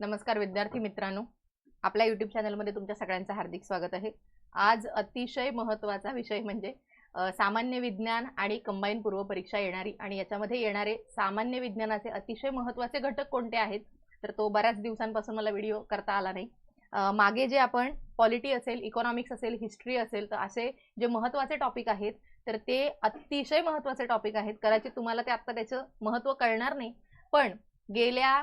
नमस्कार विद्यार्थी मित्रांनो. आपल्या युट्यूब चॅनलमध्ये तुमच्या सगळ्यांचं हार्दिक स्वागत आहे. आज अतिशय महत्त्वाचा विषय म्हणजे सामान्य विज्ञान आणि कंबाईन पूर्व परीक्षा येणारी आणि याच्यामध्ये येणारे सामान्य विज्ञानाचे अतिशय महत्त्वाचे घटक कोणते आहेत? तर तो बऱ्याच दिवसांपासून मला व्हिडिओ करता आला नाही. मागे जे आपण पॉलिटी असेल इकॉनॉमिक्स असेल हिस्ट्री असेल तर असे जे महत्त्वाचे टॉपिक आहेत तर ते अतिशय महत्त्वाचे टॉपिक आहेत. कदाचित तुम्हाला ते आत्ता त्याचं महत्त्व कळणार नाही. पण गेल्या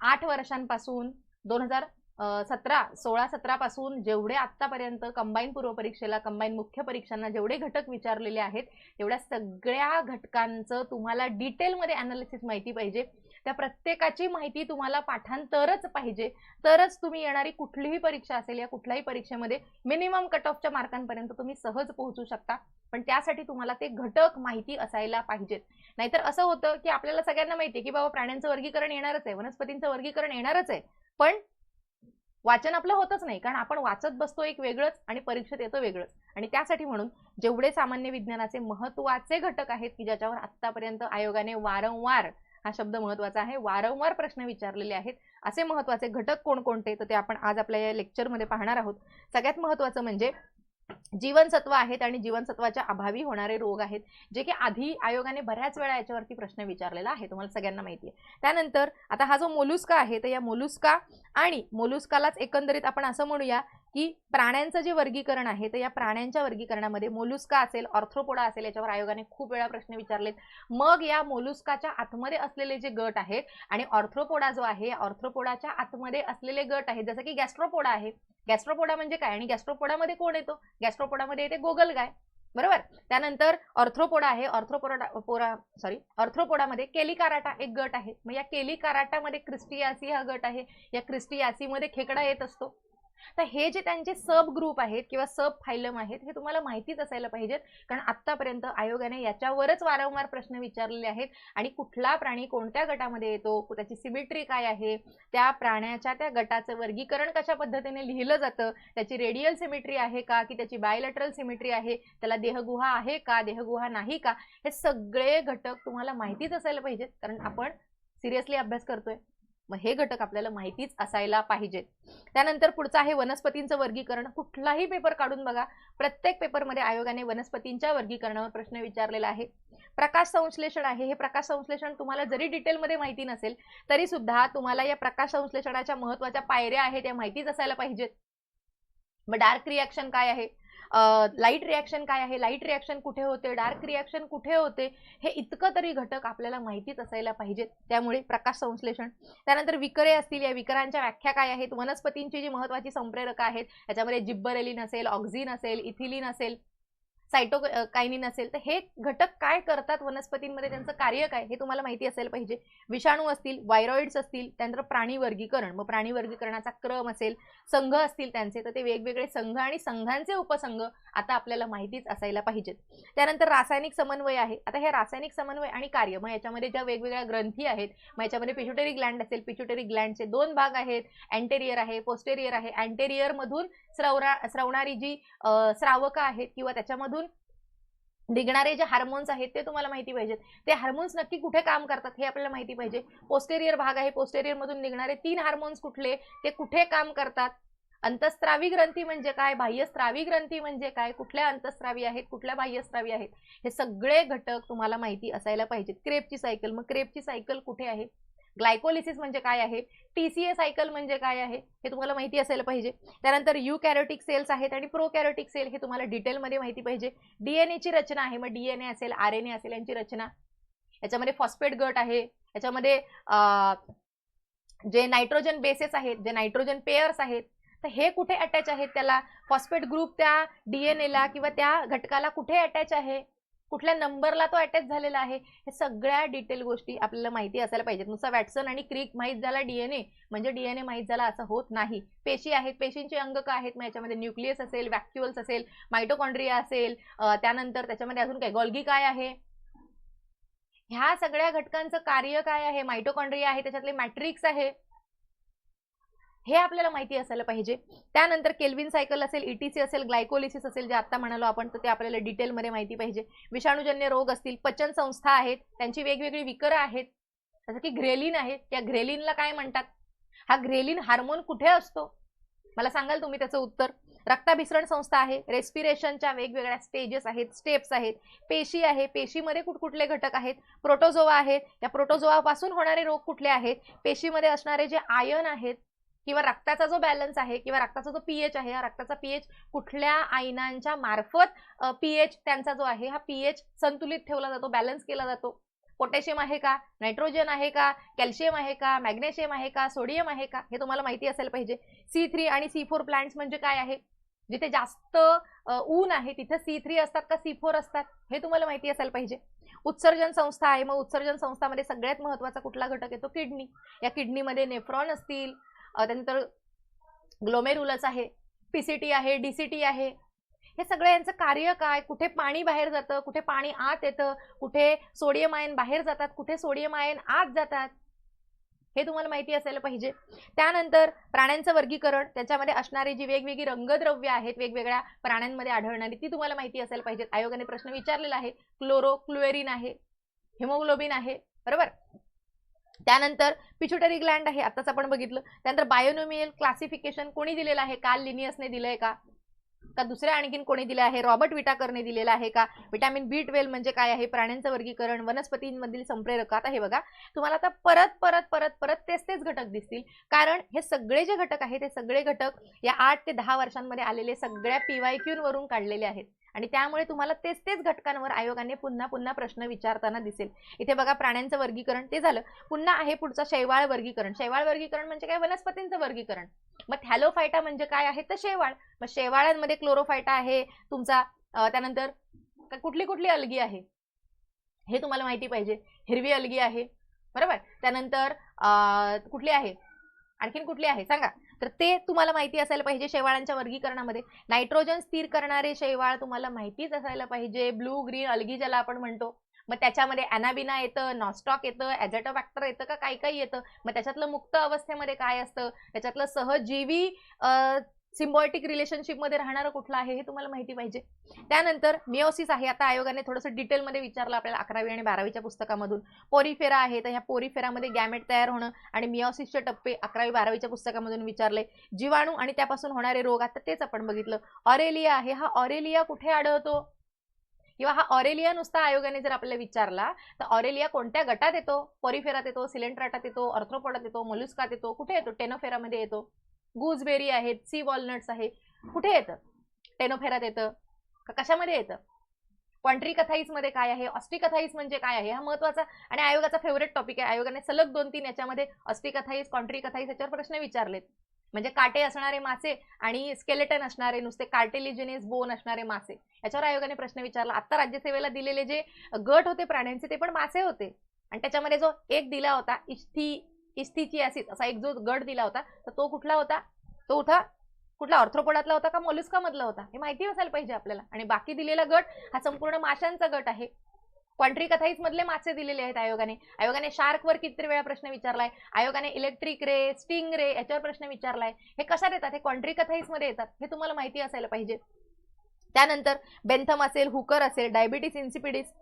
आठ वर्षांपासून दोन हजार सतरा सोळा सतरा पासून जेवढे आत्तापर्यंत कंबाईन पूर्व परीक्षेला कंबाईन मुख्य परीक्षांना जेवढे घटक विचारलेले आहेत तेवढ्या सगळ्या घटकांचं तुम्हाला डिटेलमध्ये अनालिसिस माहिती पाहिजे. त्या प्रत्येकाची माहिती तुम्हाला पाठांतरच पाहिजे. तरच तुम्ही येणारी कुठलीही परीक्षा असेल या कुठल्याही परीक्षेमध्ये मिनिमम कट ऑफच्या मार्कांपर्यंत तुम्ही सहज पोहोचू शकता. पण त्यासाठी तुम्हाला ते घटक माहिती असायला पाहिजेत. नाहीतर असं होतं की आपल्याला सगळ्यांना माहिती आहे की बाबा प्राण्यांचं वर्गीकरण येणारच आहे वनस्पतींचं वर्गीकरण येणारच आहे. पण वाचन आपलं होतच नाही कारण आपण वाचत बसतो एक वेगळंच आणि परीक्षेत येतो वेगळंच. आणि त्यासाठी म्हणून जेवढे सामान्य विज्ञानाचे महत्त्वाचे घटक आहेत की ज्याच्यावर आत्तापर्यंत आयोगाने वारंवार हा शब्द महत्त्वाचा आहे. वारंवार प्रश्न विचारलेले आहेत. असे महत्त्वाचे घटक कोणकोणते? तर ते आपण आज आपल्या या लेक्चरमध्ये पाहणार आहोत. सगळ्यात महत्त्वाचं म्हणजे जीवनसत्व आहेत आणि जीवनसत्वाच्या अभावी होणारे रोग आहेत जे की आधी आयोगाने बऱ्याच वेळा याच्यावरती प्रश्न विचारलेला आहे. तुम्हाला सगळ्यांना माहिती आहे. त्यानंतर आता हा जो मोलुस्का आहे तर या मोलुस्का आणि मोलुस्कालाच एकंदरीत आपण असं म्हणूया की प्राण्यांचं जे वर्गीकरण आहे तर या प्राण्यांच्या वर्गीकरणामध्ये मोलुस्का असेल ऑर्थ्रोपोडा असेल याच्यावर आयोगाने खूप वेळा प्रश्न विचारलेत. मग या मोलुस्काच्या आतमध्ये असलेले जे गट आहेत आणि ऑर्थ्रोपोडा जो आहे ऑर्थ्रोपोडाच्या आतमध्ये असलेले गट आहेत जसं की गॅस्ट्रोपोडा आहे. गॅस्ट्रोपोडा म्हणजे काय आणि गॅस्ट्रोपोडामध्ये कोण येतो? गॅस्ट्रोपोडामध्ये येते गोगलगाय बरोबर? त्यानंतर ऑर्थ्रोपोडा आहे ऑर्थ्रोपोडा पोरा सॉरी ऑर्थ्रोपोडामध्ये केलिकाराटा एक गट आहे. मग या केलिकाराटामध्ये क्रिस्टियासी हा गट आहे. या क्रिस्टियासीमध्ये खेकडा येत असतो. तर हे जे त्यांचे सब ग्रुप आहेत किंवा सब फायलम आहेत हे तुम्हाला माहितीच असायला पाहिजेत. कारण आत्तापर्यंत आयोगाने याच्यावरच वारंवार प्रश्न विचारलेले आहेत. आणि कुठला प्राणी कोणत्या गटामध्ये येतो त्याची सिमिट्री काय आहे त्या प्राण्याच्या त्या गटाचं वर्गीकरण कशा पद्धतीने लिहिलं जातं त्याची रेडियल सिमिट्री आहे का की त्याची बायोलॅटरल सिमिट्री आहे त्याला देहगुहा आहे का देहगुहा नाही का हे सगळे घटक तुम्हाला माहितीच असायला पाहिजेत. कारण आपण सिरियसली अभ्यास करतोय. मग हे घटक आपल्याला माहितीच असायला पाहिजेत. त्यानंतर पुढचं आहे वनस्पतींचं वर्गीकरण. कुठलाही पेपर काढून बघा. प्रत्येक पेपरमध्ये आयोगाने वनस्पतींच्या वर्गीकरणावर प्रश्न विचारलेला आहे. प्रकाश संश्लेषण आहे. हे प्रकाश संश्लेषण तुम्हाला जरी डिटेलमध्ये माहिती नसेल तरी सुद्धा तुम्हाला या प्रकाश संश्लेषणाच्या महत्त्वाच्या पायऱ्या आहेत त्या माहितीच असायला पाहिजेत. मग डार्क रिॲक्शन काय आहे? लाइट रिॲक्शन काय आहे? लाइट रिॲक्शन कुठे होते? डार्क रिॲक्शन कुठे होते? हे इतकं तरी घटक आपल्याला माहितीच असायला पाहिजेत. त्यामुळे प्रकाश संश्लेषण. त्यानंतर विकरे असतील या विकरांच्या व्याख्या काय आहेत? वनस्पतींची जी महत्वाची संप्रेरक आहेत याच्यामध्ये जिब्बरेलिन असेल ऑक्झिन असेल इथिलिन असेल. सायटो कायनिन असेल तर हे घटक काय करतात वनस्पतींमध्ये? त्यांचं कार्य काय? हे तुम्हाला माहिती असायला पाहिजे. विषाणू असतील वायरॉइड्स असतील त्यानंतर प्राणी वर्गीकरण. मग प्राणी वर्गीकरणाचा क्रम असेल संघ असतील त्यांचे तर ते वेगवेगळे संघ आणि संघांचे उपसंघ आता आपल्याला माहितीच असायला पाहिजेत. त्यानंतर रासायनिक समन्वय आहे. आता हे रासायनिक समन्वय आणि कार्य मग याच्यामध्ये ज्या वेगवेगळ्या ग्रंथी आहेत मग याच्यामध्ये पिच्युटरी ग्लँड असेल. पिच्युटरी ग्लँडचे दोन भाग आहेत. अँटेरियर आहे पोस्टेरियर आहे. अँटेरियरमधून स्रवरा स्रवणारी जी स्रावकं आहेत किंवा त्याच्यामधून निघणारे जे हार्मोन्स आहेत ते तुम्हाला माहिती पाहिजेत. ते हार्मोन्स नक्की कुठे काम करतात हे आपल्याला माहिती पाहिजे. पोस्टेरियर भाग आहे पोस्टेरियर मधून निघणारे तीन हार्मोन्स कुठले ते कुठे काम करतात? अंतस्त्रावी ग्रंथी म्हणजे काय? बाह्यस्त्रावी ग्रंथी म्हणजे काय? कुठल्या अंतस्त्रावी आहेत? कुठल्या बाह्यस्त्रावी आहेत? हे सगळे घटक तुम्हाला माहिती असायला पाहिजेत. क्रेपची सायकल मग क्रेपची सायकल कुठे आहे? ग्लायकोलिसिस म्हणजे काय आहे? टीसीए सायकल म्हणजे काय आहे? हे तुम्हाला माहिती असायला पाहिजे. त्यानंतर यू कॅरोटिक सेल्स आहेत आणि प्रो कॅरोटिक सेल हे तुम्हाला डिटेलमध्ये माहिती पाहिजे. डीएनएची रचना आहे. मग डीएनए असेल आर एन ए असेल यांची रचना. याच्यामध्ये फॉस्फेट गट आहे. याच्यामध्ये जे नायट्रोजन बेसेस आहेत जे नायट्रोजन पेयर्स आहेत तर हे कुठे अटॅच आहेत? त्याला फॉस्फेट ग्रुप त्या डीएनएला किंवा त्या घटकाला कुठे अटॅच आहे? कुठल्या नंबरला तो अटॅच झालेला आहे हे सगळ्या डिटेल गोष्टी आपल्याला माहिती असायला पाहिजेत. नुसतं वॅटसन आणि क्रिक माहीत झाला डीएनए म्हणजे डीएनए माहीत झाला असं होत नाही. पेशी आहेत पेशींचे अंग का आहेत? मग याच्यामध्ये न्यूक्लियस असेल व्हॅक्युअल्स असेल मायटोकॉन्ड्रिया असेल त्यानंतर त्याच्यामध्ये अजून काय? गॉल्गी काय आहे? ह्या सगळ्या घटकांचं कार्य काय आहे? मायटोकॉन्ड्रिया आहे त्याच्यातले मॅट्रिक्स आहे. हे आपल्याला माहिती असायला पाहिजे. त्यानंतर केल्विन सायकल असेल इटीसी असेल ग्लायकोलिसिस असेल जे आत्ता म्हणालो आपण तर ते आपल्याला डिटेलमध्ये माहिती पाहिजे. विषाणूजन्य रोग असतील पचन संस्था आहेत त्यांची वेगवेगळी विकरं आहेत. जसं की ग्रेलिन आहे त्या ग्रेलिनला काय म्हणतात? हा ग्रेलिन हार्मोन कुठे असतो? मला सांगाल तुम्ही त्याचं उत्तर? रक्ताभिसरण संस्था आहे रेस्पिरेशनच्या वेगवेगळ्या स्टेजेस आहेत स्टेप्स आहेत. पेशी आहे पेशीमध्ये कुठकुठले घटक आहेत? प्रोटोझोवा आहेत. या प्रोटोझोआपासून होणारे रोग कुठले आहेत? पेशीमध्ये असणारे जे आयन आहेत किंवा रक्ताचा जो बॅलन्स आहे किंवा रक्ताचा जो पीएच आहे हा रक्ताचा पीएच कुठल्या आयनांच्या मार्फत पीएच त्यांचा जो आहे हा पीएच संतुलित ठेवला जातो बॅलन्स केला जातो. पोटॅशियम आहे का? नायट्रोजन आहे का? कॅल्शियम आहे का? मॅग्नेशियम आहे का? सोडियम आहे का? हे तुम्हाला माहिती असायला पाहिजे. सी थ्री आणि सी फोर प्लांट्स म्हणजे काय आहे? जिथे जास्त ऊन आहे तिथे सी थ्री असतात का सी फोर असतात? हे तुम्हाला माहिती असायला पाहिजे. उत्सर्जन संस्था आहे मग उत्सर्जन संस्थामध्ये सगळ्यात महत्त्वाचा कुठला घटक येतो? किडनी. या किडनीमध्ये नेफ्रॉन असतील त्यानंतर ग्लोमेरुलस आहे पीसीटी आहे डीसीटी आहे. हे सगळं यांचं कार्य काय? कुठे पाणी बाहेर जातं कुठे पाणी आत येतं कुठे सोडियम आयन बाहेर जातात कुठे सोडियम आयन आत जातात? हे तुम्हाला माहिती असायला पाहिजे. त्यानंतर प्राण्यांचं वर्गीकरण त्याच्यामध्ये असणारी जी वेगवेगळी रंगद्रव्य आहेत वेगवेगळ्या प्राण्यांमध्ये आढळणारी ती तुम्हाला माहिती असायला पाहिजे आयोगाने प्रश्न विचारलेला आहे. क्लोरो क्लोएरिन आहे. हिमोग्लोबिन आहे. बरोबर? त्यानंतर पिच्युटरी ग्लँड आहे आताच आपण बघितलं. त्यानंतर बायोनोमियल क्लासिफिकेशन कोणी दिलेलं आहे? काल लिनियसने दिलंय का? का दुसऱ्या आणखीन कोणी दिले आहे? रॉबर्ट विटाकरने दिलेला आहे का? विटॅमिन बी ट्वेल्व म्हणजे काय आहे? प्राण्यांचं वर्गीकरण वनस्पतींमधील संप्रेरक. आता हे बघा तुम्हाला आता परत परत परत परत तेच तेच घटक दिसतील. कारण हे सगळे जे घटक आहेत ते सगळे घटक या आठ ते दहा वर्षांमध्ये आलेले सगळ्या पीवाय वरून काढलेले आहेत. आणि त्यामुळे तुम्हाला तेच तेच घटकांवर आयोगाने पुन्हा पुन्हा प्रश्न विचारताना दिसेल. इथे बघा प्राण्यांचं वर्गीकरण ते झालं. पुन्हा आहे पुढचं शैवाळ वर्गीकरण. शैवाळ वर्गीकरण म्हणजे काय? वनस्पतींचं वर्गीकरण. मग थॅलोफायटा म्हणजे काय आहे? तर शेवाळ. मग शेवाळांमध्ये क्लोरोफायटा आहे. तुमचा त्यानंतर कुठली कुठली अलगी आहे? हे तुम्हाला माहिती पाहिजे. हिरवी अलगी आहे. बरोबर? त्यानंतर कुठली आहे? आणखीन कुठली आहे? सांगा. तर ते तुम्हाला माहिती असायला पाहिजे शेवाळांच्या वर्गीकरणामध्ये. नायट्रोजन स्थिर करणारे शेवाळ तुम्हाला माहितीच असायला पाहिजे. ब्लू ग्रीन अलगी ज्याला आपण म्हणतो. मग त्याच्यामध्ये अॅनाबिना येतं नॉस्टॉक येतं ॲझॅटोबॅक्टर येतं का काही काही येतं. मग त्याच्यातलं मुक्त अवस्थेमध्ये काय असतं? त्याच्यातलं सहजीवी सिम्बॉयटिक रिलेशनशिपमध्ये राहणारं कुठलं आहे हे तुम्हाला माहिती पाहिजे. त्यानंतर मिओसिस आहे. आता आयोगाने थोडंसं डिटेलमध्ये विचारलं आपल्याला अकरावी आणि बारावीच्या पुस्तकामधून. पोरीफेरा आहे. तर ह्या पोरीफेरामध्ये गॅमेट तयार होणं आणि मिओसिसचे टप्पे अकरावी बारावीच्या पुस्तकामधून विचारले. जीवाणू आणि त्यापासून होणारे रोग आता तेच आपण बघितलं. ऑरेलिया आहे. हा ऑरेलिया कुठे आढळतो? किंवा हा ऑरेलिया नुसता आयोगाने जर आपल्याला विचारला तर ऑरेलिया कोणत्या गटात येतो? पोरीफेरात येतो सिलेंड्राटात येतो ऑर्थ्रोपोडात येतो मोलुस्कात येतो. कुठे येतो? टेनोफेरामध्ये येतो. गुजबेरी आहेत सी वॉलनट्स आहे कुठे येतं? टेनोफेरात येतं? कशामध्ये येतं? क्वांट्री कथाईसमध्ये काय आहे? ऑस्टिकथाईस म्हणजे काय आहे? हा महत्त्वाचा आणि आयोगाचा फेवरेट टॉपिक आहे. आयोगाने सलग दोन तीन याच्यामध्ये ऑस्टिकथाईस कॉन्ट्री कथाईस याच्यावर प्रश्न विचारलेत. म्हणजे काटे असणारे मासे आणि स्केलेटन असणारे नुसते कार्टेलिजेनेस बोन असणारे मासे. याच्यावर आयोगाने प्रश्न विचारला. आता राज्यसेवेला दिलेले जे गट होते प्राण्यांचे ते पण मासे होते. आणि त्याच्यामध्ये जो एक दिला होता इस्थी इस्थिची ऍसिड असा एक जो गट दिला होता तर तो कुठला होता? तो होता कुठला? ऑर्थ्रोपोडातला होता का? मोलिस्का मधला होता. हे माहिती असायला पाहिजे आपल्याला. आणि बाकी दिलेला गट हा संपूर्ण माशांचा गट आहे. क्वांट्री कथाईस मधले मासे दिलेले आहेत आयोगाने. आयोगाने शार्कवर किती वेळा प्रश्न विचारलाय. आयोगाने इलेक्ट्रिक रे स्टिंग रे याच्यावर प्रश्न विचारलाय. हे कशात येतात? हे क्वांट्री कथाईसमध्ये येतात. हे तुम्हाला माहिती असायला पाहिजे. त्यानंतर बेंथम असेल हुकर असेल डायबिटीस इन्सिपिडीस.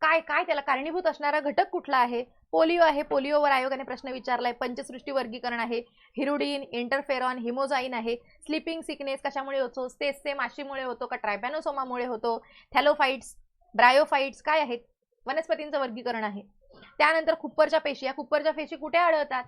काय काय त्याला कारणीभूत असणारा घटक कुठला आहे? पोलिओ आहे पोलिओवर आयोगाने प्रश्न विचारलाय पंचसृष्टी वर्गीकरण आहे हिरुडीन इंटरफेरॉन हिमोजाईन आहे स्लिपिंग सिकनेस कशामुळे होतो स्टेसचे माशीमुळे होतो का ट्रायबॅनोसोमामुळे होतो थॅलोफाईट्स ब्रायोफाईट्स काय आहेत वनस्पतींचं वर्गीकरण आहे. त्यानंतर कुप्परच्या पेशी या कुप्परच्या पेशी कुठे आढळतात?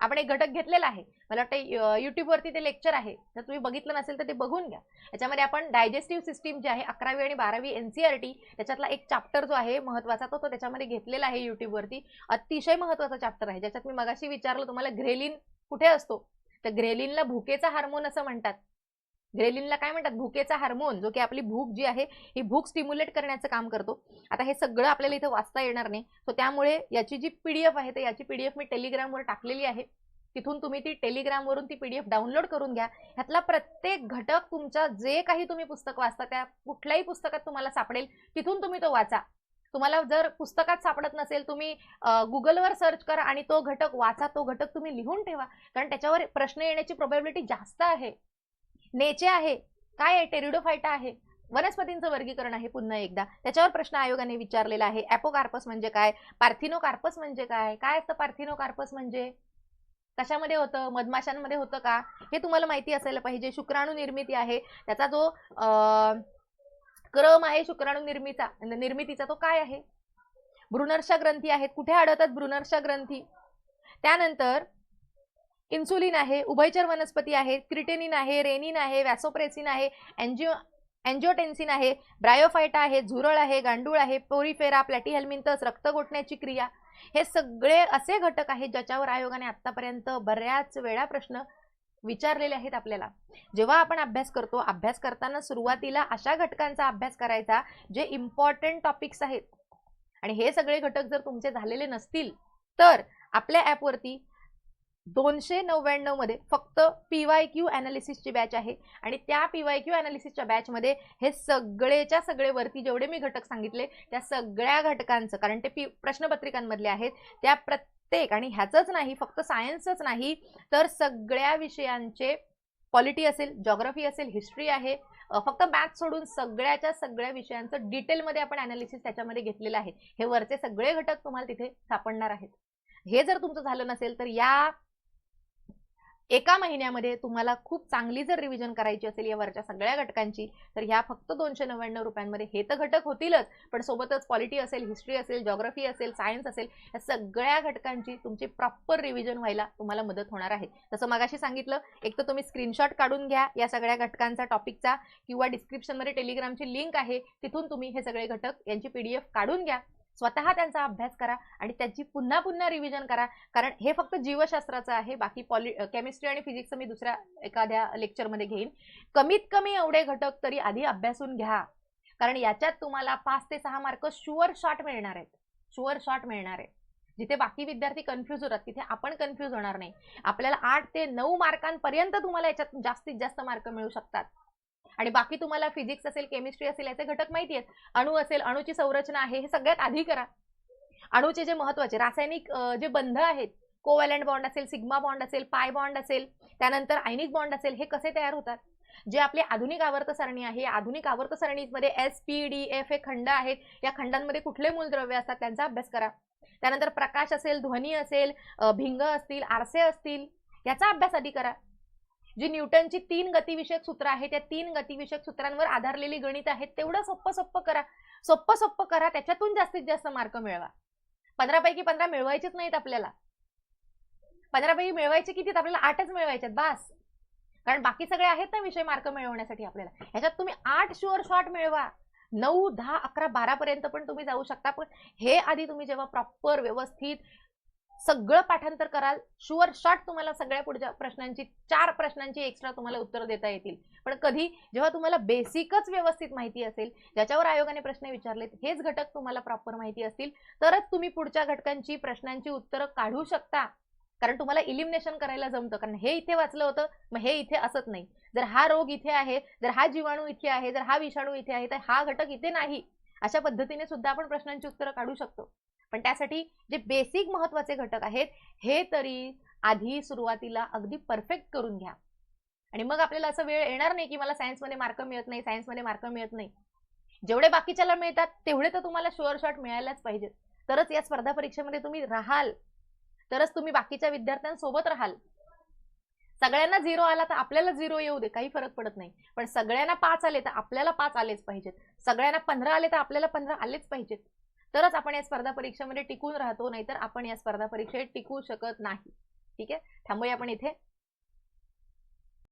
आपण एक घटक घेतलेला आहे. मला वाटतं युट्यूबवरती ते लेक्चर आहे. जर तुम्ही बघितलं नसेल तर ते बघून घ्या. याच्यामध्ये आपण डायजेस्टिव्ह सिस्टीम जे आहे अकरावी आणि बारावी एन सी आर टी त्याच्यातला एक चॅप्टर जो आहे महत्त्वाचा तो तो त्याच्यामध्ये घेतलेला आहे युट्यूबवरती अतिशय महत्त्वाचा चॅप्टर आहे. ज्याच्यात मी मगाशी विचारलं तुम्हाला ग्रेलिन कुठे असतो? तर ग्रेलिनला भुकेचा हार्मोन असं म्हणतात. ग्रेलिनला काय म्हणतात? भूकेचा हार्मोन जो की आपली भूक जी आहे ही भूक स्टिम्युलेट करण्याचं काम करतो. आता हे सगळं आपल्याला इथं वाचता येणार नाही. सो त्यामुळे याची जी पीडीएफ आहे तर याची पीडीएफ मी टेलिग्रामवर टाकलेली आहे. तिथून तुम्ही ती टेलिग्रामवरून ती पीडीएफ डाउनलोड करून घ्या. ह्यातला प्रत्येक घटक तुमच्या जे काही तुम्ही पुस्तक वाचता त्या कुठल्याही पुस्तकात तुम्हाला सापडेल तिथून तुम्ही तो वाचा. तुम्हाला जर पुस्तकात सापडत नसेल तुम्ही गुगलवर सर्च करा आणि तो घटक वाचा तो घटक तुम्ही लिहून ठेवा. कारण त्याच्यावर प्रश्न येण्याची प्रोबॅबिलिटी जास्त आहे. नेचे आहे. काय आहे? टेरिडोफायटा आहे. वनस्पतींचं वर्गीकरण आहे पुन्हा एकदा. त्याच्यावर प्रश्न आयोगाने विचारलेला आहे. ॲपोकार्पस म्हणजे काय? पार्थिनोकार्पस म्हणजे काय? काय असतं पार्थिनोकार्पस म्हणजे? कशामध्ये होतं? मधमाशांमध्ये होतं का? हे तुम्हाला माहिती असायला पाहिजे. शुक्राणू निर्मिती आहे. त्याचा जो क्रम आहे शुक्राणू निर्मिता निर्मितीचा तो काय आहे? भ्रूणर्षा ग्रंथी आहेत. कुठे आढळतात भ्रूणर्षा ग्रंथी त्यानंतर इन्सुलिन आहे उभयचर वनस्पती आहेत क्रिटेनिन आहे रेनिन आहे वॅसोप्रेसिन आहे अँजिओ अँजिओटेन्सिन आहे ब्रायोफायटा आहे झुरळ आहे गांडूळ आहे पोरीफेरा प्लॅटीहेल्मिंथस रक्त गोठण्याची क्रिया. हे सगळे असे घटक आहेत ज्याच्यावर आयोगाने आतापर्यंत बऱ्याच वेळा प्रश्न विचारलेले आहेत आपल्याला. जेव्हा आपण अभ्यास करतो अभ्यास करताना सुरुवातीला अशा घटकांचा अभ्यास करायचा जे इम्पॉर्टंट टॉपिक्स आहेत. आणि हे सगळे घटक जर तुमचे झालेले नसतील तर आपल्या ॲपवरती दोनशे नव्याण्णवमध्ये फक्त पी वाय क्यू अनालिसिसची बॅच आहे. आणि त्या पी वाय क्यू अनालिसिसच्या बॅचमध्ये हे सगळेच्या सगळे वरती जेवढे मी घटक सांगितले त्या सगळ्या घटकांचं कारण ते पी प्रश्नपत्रिकांमधले आहेत त्या प्रत्येक आणि ह्याचंच नाही फक्त सायन्सच नाही तर सगळ्या विषयांचे पॉलिटी असेल जॉग्रफी असेल हिस्ट्री आहे. फक्त मॅथ सोडून सगळ्याच्या सगळ्या विषयांचं डिटेलमध्ये आपण अनालिसिस त्याच्यामध्ये घेतलेलं आहे. हे वरचे सगळे घटक तुम्हाला तिथे सापडणार आहेत. हे जर तुमचं झालं नसेल तर या एका महिन्यामध्ये तुम्हाला खूप चांगली जर रिव्हिजन करायची असेल या वरच्या सगळ्या घटकांची तर ह्या फक्त दोनशे नव्याण्णव रुपयांमध्ये हे तर घटक होतीलच. पण सोबतच पॉलिटी असेल हिस्ट्री असेल जॉग्रफी असेल सायन्स असेल या सगळ्या घटकांची तुमची प्रॉपर रिव्हिजन व्हायला तुम्हाला मदत होणार आहे. तसं मगाशी सांगितलं एक तर तुम्ही स्क्रीनशॉट काढून घ्या या सगळ्या घटकांचा टॉपिकचा किंवा डिस्क्रिप्शनमध्ये टेलिग्रामची लिंक आहे तिथून तुम्ही हे सगळे घटक यांची पी काढून घ्या. स्वतः त्यांचा अभ्यास करा आणि त्याची पुन्हा पुन्हा रिव्हिजन करा. कारण हे फक्त जीवशास्त्राचं आहे. बाकी पॉलि केमिस्ट्री आणि फिजिक्सचं मी दुसऱ्या एखाद्या लेक्चरमध्ये घेईन. कमीत कमी एवढे घटक तरी आधी अभ्यासून घ्या. कारण याच्यात तुम्हाला पाच ते सहा मार्क शुअर शॉट मिळणार आहेत. शुअर शॉट मिळणार आहे जिथे बाकी विद्यार्थी कन्फ्यूज होतात तिथे आपण कन्फ्यूज होणार नाही. आपल्याला आठ ते नऊ मार्कांपर्यंत तुम्हाला याच्यात जास्तीत जास्त मार्क मिळू शकतात. आणि बाकी तुम्हाला फिजिक्स असेल केमिस्ट्री असेल याचे घटक माहिती आहेत. अणू असेल अणूची संरचना आहे हे सगळ्यात आधी करा. अणूचे जे महत्त्वाचे रासायनिक जे बंध आहेत कोवॅलंट बॉन्ड असेल सिग्मा बॉन्ड असेल पाय बॉन्ड असेल त्यानंतर आयनिक बॉन्ड असेल हे कसे तयार होतात? जे आपली आधुनिक आवर्त सारणी आहे या आधुनिक आवर्त सारणीमध्ये एस पी डी एफ हे खंड आहेत. या खंडांमध्ये कुठले मूलद्रव्य असतात त्यांचा अभ्यास करा. त्यानंतर प्रकाश असेल ध्वनी असेल भिंग असतील आरसे असतील याचा अभ्यास आधी करा. जी न्यूटनची तीन गतिविषयक सूत्र आहेत त्या तीन गतिविषयक सूत्रांवर आधारलेली गणित आहेत तेवढं सोप्पं सोप्पं करा. सोप्पं सोप्पं करा त्याच्यातून जास्तीत जास्त मार्क मिळवा. पंधरापैकी पंधरा मिळवायचेच नाहीत आपल्याला. पंधरापैकी मिळवायचे किती आपल्याला आठच मिळवायचे बास. कारण बाकी सगळे आहेत ना विषय मार्क मिळवण्यासाठी आपल्याला. ह्याच्यात तुम्ही आठ शुअर शॉट मिळवा. नऊ दहा अकरा बारा पर्यंत पण तुम्ही जाऊ शकता. पण हे आधी तुम्ही जेव्हा प्रॉपर व्यवस्थित सगळं पाठांतर कराल. शुअर शॉट तुम्हाला सगळ्या पुढच्या प्रश्नांची चार प्रश्नांची एक्स्ट्रा तुम्हाला उत्तर देता येतील. पण कधी जेव्हा तुम्हाला बेसिकच व्यवस्थित माहिती असेल ज्याच्यावर आयोगाने प्रश्न विचारलेत हेच घटक तुम्हाला प्रॉपर माहिती असतील तरच तुम्ही पुढच्या घटकांची प्रश्नांची उत्तरं काढू शकता. कारण तुम्हाला इलिमिनेशन करायला जमतं. कारण हे इथे वाचलं होतं मग हे इथे असत नाही. जर हा रोग इथे आहे जर हा जीवाणू इथे आहे जर हा विषाणू इथे आहे तर हा घटक इथे नाही. अशा पद्धतीने सुद्धा आपण प्रश्नांची उत्तरं काढू शकतो. पण त्यासाठी जे बेसिक महत्त्वाचे घटक आहेत हे तरी आधी सुरुवातीला अगदी परफेक्ट करून घ्या. आणि मग आपल्याला असं वेळ येणार नाही की मला सायन्समध्ये मार्क मिळत नाही सायन्समध्ये मार्क मिळत नाही. जेवढे बाकीच्याला मिळतात तेवढे तर तुम्हाला शुअर शॉट मिळायलाच पाहिजेत. तरच या स्पर्धा परीक्षेमध्ये तुम्ही राहाल. तरच तुम्ही बाकीच्या विद्यार्थ्यांसोबत राहाल. सगळ्यांना झिरो आला तर आपल्याला झिरो येऊ दे काही फरक पडत नाही. पण सगळ्यांना पाच आले तर आपल्याला पाच आलेच पाहिजेत. सगळ्यांना पंधरा आले तर आपल्याला पंधरा आलेच पाहिजेत. तरच आपण या स्पर्धा परीक्षेमध्ये टिकून राहतो नाहीतर आपण या स्पर्धा परीक्षेत टिकू शकत नाही. ठीक आहे? थांबूया आपण इथे